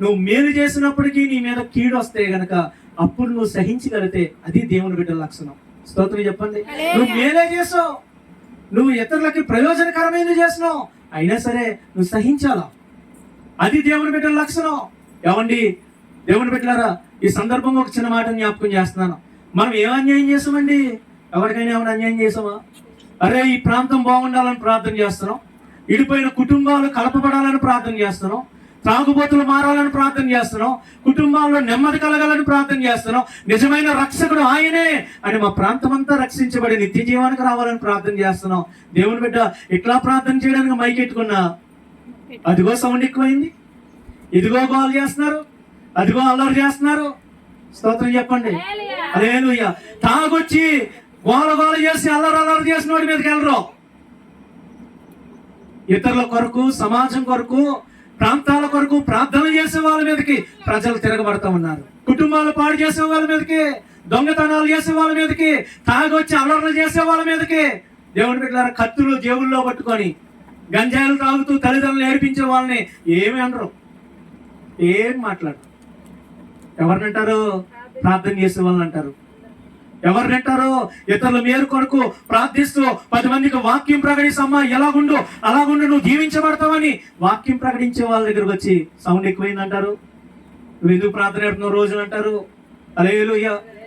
నువ్వు మేలు చేసినప్పటికీ నీ మీద కీడు వస్తే గనక అప్పుడు నువ్వు సహించగలిగితే అది దేవుని బిడ్డల లక్షణం. స్తోత్రం చెప్పండి. నువ్వు మేలే చేసావు. నువ్వు ఇతరులకి ప్రయోజనకరమైనది చేసినావు. అయినా సరే నువ్వు సహించాలా? అది దేవుని బిడ్డల లక్షణం. ఏమండి? దేవుని బిడ్డలారా ఈ సందర్భంగా ఒక చిన్న మాట జ్ఞాపకం చేస్తున్నాను. మనం ఏం అన్యాయం చేసామండి? ఎవరికైనా ఏమైనా అన్యాయం చేసామా అరే ఈ ప్రాంతం బాగుండాలని ప్రార్థన చేస్తున్నాం. ఇడిపోయిన కుటుంబాలు కలపబడాలని ప్రార్థన చేస్తున్నాం. త్రాగుబోతులు మారాలని ప్రార్థన చేస్తున్నాం. కుటుంబాల్లో నెమ్మది కలగాలని ప్రార్థన చేస్తున్నాం. నిజమైన రక్షకుడు ఆయనే అని మా ప్రాంతం అంతా రక్షించబడి నిత్య జీవానికి రావాలని ప్రార్థన చేస్తున్నాం. దేవుని బిడ్డ ఇట్లా ప్రార్థన చేయడానికి మైకెట్టుకున్నా అదిగో సౌండ్ ఎక్కువైంది. ఇదిగో గోల్ చేస్తున్నారు. అదిగో అల్లరి చేస్తున్నారు. స్తోత్రం చెప్పండి. అదేలుయ్య తాగొచ్చి గోల గోల చేసి అల్లరి అల్లరి చేసిన వాడి మీదకి వెళ్ళరు. ఇతరుల కొరకు సమాజం కొరకు ప్రాంతాల కొరకు ప్రార్థన చేసే వాళ్ళ మీదకి ప్రజలు తిరగబడతా ఉన్నారు. కుటుంబాలు పాడు చేసే వాళ్ళ మీదకి దొంగతనాలు చేసే వాళ్ళ మీదకి తాగొచ్చి అలర్లు చేసే వాళ్ళ మీదకి దేవుని బిడ్డలారా కత్తులు జేబుల్లో పట్టుకొని గంజాయిలు తాగుతూ తల్లిదండ్రులు ఏడిపించే వాళ్ళని ఏమి అనరు. ఏం మాట్లాడరు. ఎవరినంటారు ప్రార్థన చేసే వాళ్ళని అంటారు. ఎవరు వింటారో ఇతరుల మేలు కొరకు ప్రార్థిస్తూ పది మందికి వాక్యం ప్రకటిస్తమ్మా ఎలాగుండు? అలాగుండు నువ్వు జీవించబడతావని వాక్యం ప్రకటించే వాళ్ళ దగ్గరకు వచ్చి సౌండ్ ఎక్కువైందంటారు? నువ్వు ఎందుకు ప్రార్థన పెడుతున్నావు రోజు? అంటారు. అలేలు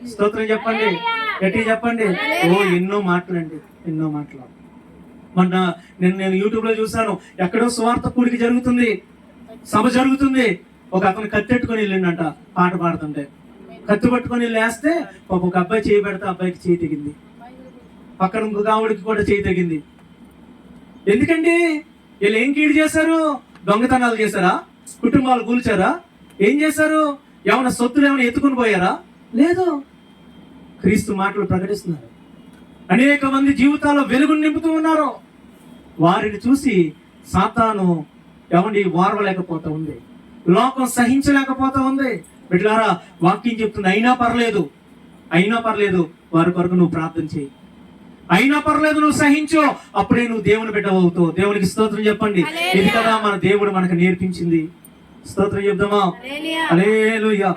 స్తోత్రం చెప్పండి. ఎట్టి చెప్పండి. ఓ ఎన్నో మాటలండి. ఎన్నో మాటలు. మొన్న నేను నేను యూట్యూబ్లో చూసాను ఎక్కడో స్వార్థ కూడికి జరుగుతుంది. సభ జరుగుతుంది. ఒక అతను కత్తెట్టుకొని వెళ్ళిండంట పాట పాడుతుంటే. కత్తి పట్టుకొని లేస్తే పాప ఒక అబ్బాయి చేయి పెడితే అబ్బాయికి చేయి తెగింది. పక్కన ఇంకొక ఆవిడకి కూడా చేయి తెగింది. ఎందుకండి? వీళ్ళు ఏం కీడు చేశారు? దొంగతనాలు చేశారా? కుటుంబాలు కూల్చారా? ఏం చేశారు? ఏమైనా సొత్తులు ఏమైనా ఎత్తుకుని పోయారా? లేదు. క్రీస్తు మాటలు ప్రకటిస్తున్నారు. అనేక మంది జీవితాల్లో వెలుగును నింపుతూ ఉన్నారు. వారిని చూసి సాతాను ఎవండి వారవలేకపోతూ ఉంది. లోకం సహించలేకపోతూ ఉంది. బిడ్డలారా వాక్యం చెప్తుంది అయినా పర్లేదు అయినా పర్లేదు వారి కొరకు నువ్వు ప్రార్థన చేయి. అయినా పర్లేదు నువ్వు సహించు అప్పుడే నువ్వు దేవుని బిడ్డ అవుతావు. దేవునికి స్తోత్రం చెప్పండి. ఇది కదా మన దేవుడు మనకు నేర్పించింది. స్తోత్రం చెప్దామా? అలేలుయ్యా